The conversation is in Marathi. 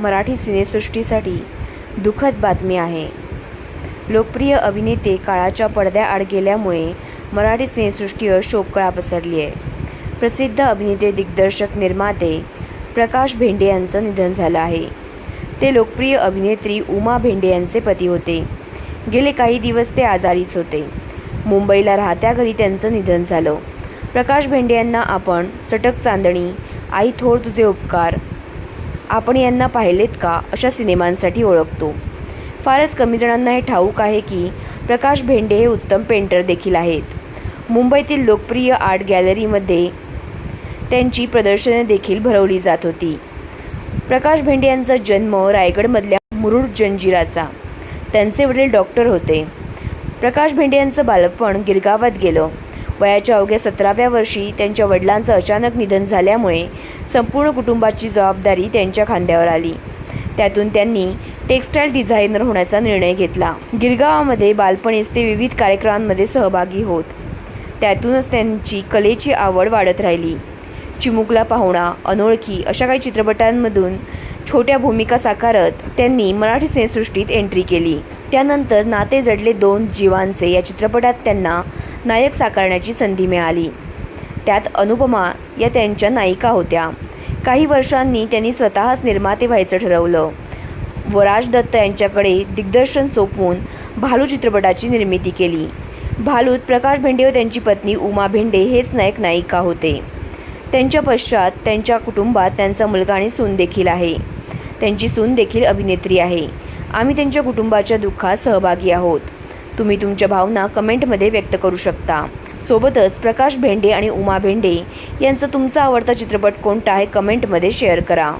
मराठी सिनेसृष्टीसाठी दुःखद बातमी आहे. लोकप्रिय अभिनेते काळाच्या पडद्याआड गेल्यामुळे मराठी सिनेसृष्टीवर शोककळा पसरली आहे प्रसिद्ध अभिनेते दिग्दर्शक निर्माते प्रकाश भेंडे यांचं निधन झालं आहे. ते लोकप्रिय अभिनेत्री उमा भेंडे यांचे पती होते. गेले काही दिवस ते आजारीच होते. मुंबईला राहत्या घरी त्यांचं निधन झालं. प्रकाश भेंडे यांना आपण चटक चांदणी आई थोर तुझे उपकार आपण यांना पाहिलेत का अशा सिनेमांसाठी ओळखतो. फारच कमी जणांना हे ठाऊक आहे की प्रकाश भेंडे हे उत्तम पेंटर देखील आहेत. मुंबईतील लोकप्रिय आर्ट गॅलरीमध्ये त्यांची प्रदर्शने देखील भरवली जात होती. प्रकाश भेंडे यांचा जन्म रायगडमधल्या मुरुड जंजिराचा. त्यांचे वडील डॉक्टर होते. प्रकाश भेंडे यांचं बालपण गिरगावात गेलं. वयाच्या अवघ्या सतराव्या वर्षी त्यांच्या वडिलांचं अचानक निधन झाल्यामुळे संपूर्ण कुटुंबाची जबाबदारी त्यांच्या खांद्यावर आली. त्यातून त्यांनी टेक्स्टाईल डिझायनर होण्याचा निर्णय घेतला. गिरगावामध्ये बालपणीच ते विविध कार्यक्रमांमध्ये सहभागी होत. त्यातूनच त्यांची कलेची आवड वाढत राहिली. चिमुकला पाहुणा अनोळखी अशा काही चित्रपटांमधून छोट्या भूमिका साकारत त्यांनी मराठी सिनेसृष्टीत एंट्री केली. त्यानंतर नाते जडले दोन जीवांचे या चित्रपटात त्यांना नायक साकारण्याची संधी मिळाली. त्यात अनुपमा या त्यांच्या नायिका होत्या. काही वर्षांनी त्यांनी स्वतःच निर्माते व्हायचं ठरवलं. वराज दत्त यांच्याकडे दिग्दर्शन सोपवून भालू चित्रपटाची निर्मिती केली. भालूत प्रकाश भेंडे व त्यांची पत्नी उमा भेंडे हेच नायक नायिका होते. त्यांच्या पश्चात त्यांच्या कुटुंबात त्यांचा मुलगा आणि सून देखील आहे. त्यांची सून देखील अभिनेत्री आहे. आम्ही त्यांच्या कुटुंबाच्या दुःखात सहभागी आहोत. तुम्ही तुमच्या भावना कमेंटमध्ये व्यक्त करू शकता. सोबतच प्रकाश भेंडे आणि उमा भेंडे यांचा तुमचा आवडता चित्रपट कोणता आहे कमेंटमध्ये शेअर करा.